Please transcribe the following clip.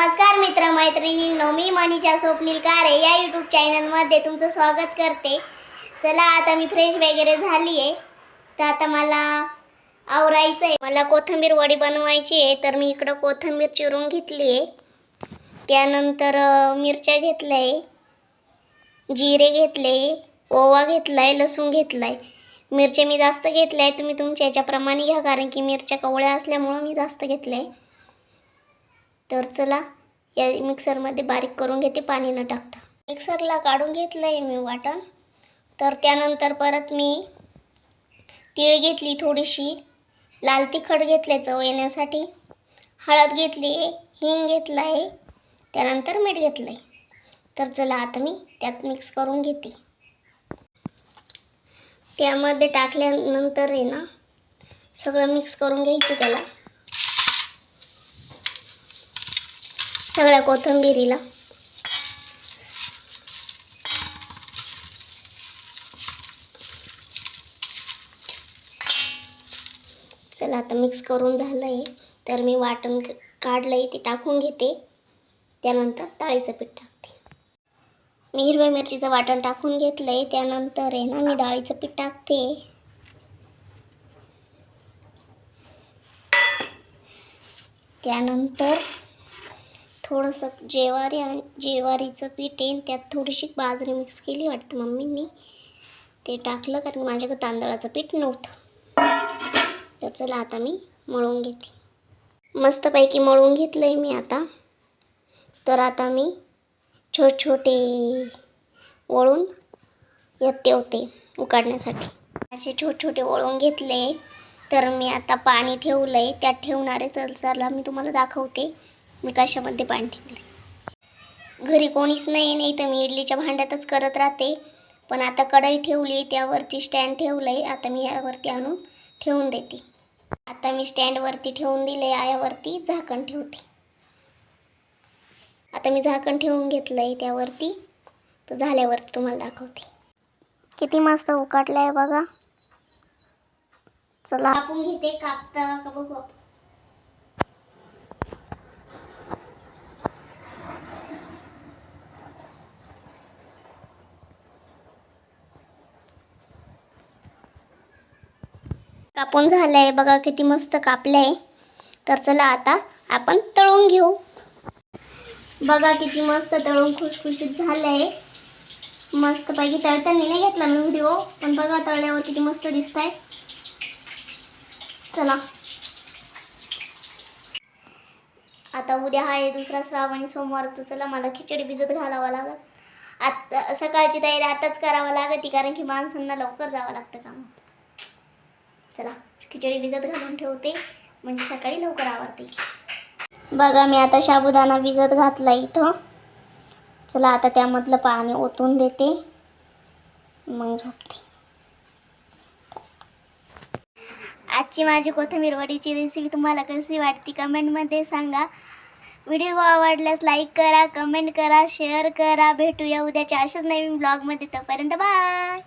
नमस्कार मित्र मैत्रिणींनो मी मनीषा स्वप्नील कारे या यूट्यूब चॅनलमध्ये तुमचं स्वागत करते. चला आता मी फ्रेश वगैरे झाली आहे तर आता मला आवरायचं आहे. मला कोथिंबीर वडी बनवायची आहे तर मी इकडं कोथिंबीर चिरून घेतली आहे त्यानंतर मिरच्या घेतल्या आहे जिरे घेतले ओवा घेतला आहे लसूण घेतला आहे मिरच्या मी जास्त घेतल्या आहे तुम्ही तुमच्या याच्याप्रमाणे घ्या कारण की मिरच्या कवळ्या असल्यामुळं मी जास्त घेतल्या आहे तर चला या मिक्सरमध्ये बारीक करून घेते पाणी न टाकता. मिक्सरला काढून घेतलं आहे मी वाटण. तर त्यानंतर परत मी तीळ घेतली थोडीशी लाल तिखट घेतले चव येण्यासाठी हळद घेतली आहे हिंग घेतला आहे त्यानंतर मीठ घेतलं आहे तर चला आता मी त्यात मिक्स करून घेते. त्यामध्ये टाकल्यानंतर आहे ना सगळं मिक्स करून घ्यायचं त्याला. सगळ्या कोथिंबिरीला. चला आता मिक्स करून झालं आहे तर मी वाटण काढलं काढलंय ते टाकून घेते. त्यानंतर डाळीचं पीठ टाकते. मी हिरव्या मिरचीचं वाटण टाकून घेतलं आहे त्यानंतर आहे ना मी डाळीचं पीठ टाकते. त्यानंतर थोडंसं जेवारी आणि जेवारीचं पीठ येईन त्यात थोडीशी बाजरी मिक्स केली वाटतं मम्मींनी. ते टाकलं कारण माझ्याकडे तांदळाचं पीठ नव्हतं. तर चला आता मी मळून घेते. मस्तपैकी मळून घेतलं आहे मी आता. तर आता मी छोटे छोटे वळून यात ठेवते उकाडण्यासाठी. असे छोटे छोटे वळून घेतले. तर मी आता पाणी ठेवलं आहे त्यात ठेवणारे चलचाला मी तुम्हाला दाखवते. मी कशामध्ये पाणी ठेवलं घरी कोणीच नाही नाही तर मी इडलीच्या भांड्यातच करत राहते. पण आता कढई ठेवली त्यावरती स्टँड ठेवलं आहे आता मी यावरती आणून ठेवून देते. आता मी स्टँडवरती ठेवून दिले यावरती झाकण ठेवते. आता मी झाकण ठेवून घेतलं आहे त्यावरती. तर झाल्यावरती तुम्हाला दाखवते. किती मस्त उकाटलं आहे बघा. चला. कापून घेते कापता का बघू कापून झालं आहे बघा किती मस्त कापलं आहे तर चला आता आपण तळून घेऊ. बघा किती मस्त तळून खुसखुशीत आहे मस्त पैकी तळताना नाही घेतला मी व्हिडिओ पण बघा तळल्यावर किती मस्त दिसत आहे चला. आता उद्या आहे दुसरा श्रावणी सोमवार तर चला मला खिचडी भिजत घालावं लागत आता सकाळची तयारी आताच करावं लागते कारण की माणसांना लवकर जावं लागतं कामं चला खिचडी भिजत घालून ठेवते म्हणजे सकाळी लवकर आवडते बघा मी आता साबुदाणा भिजत घातला इथं. चला आता त्यामधलं पाणी ओतून देते. मग झोपते आजची माझी कोथिंबीर वडीची रेसिपी तुम्हाला कशी वाटते कमेंटमध्ये सांगा. व्हिडिओ आवडल्यास लाईक करा कमेंट करा शेअर करा. भेटूया उद्याच्या अशाच नवीन ब्लॉगमध्ये तोपर्यंत बाय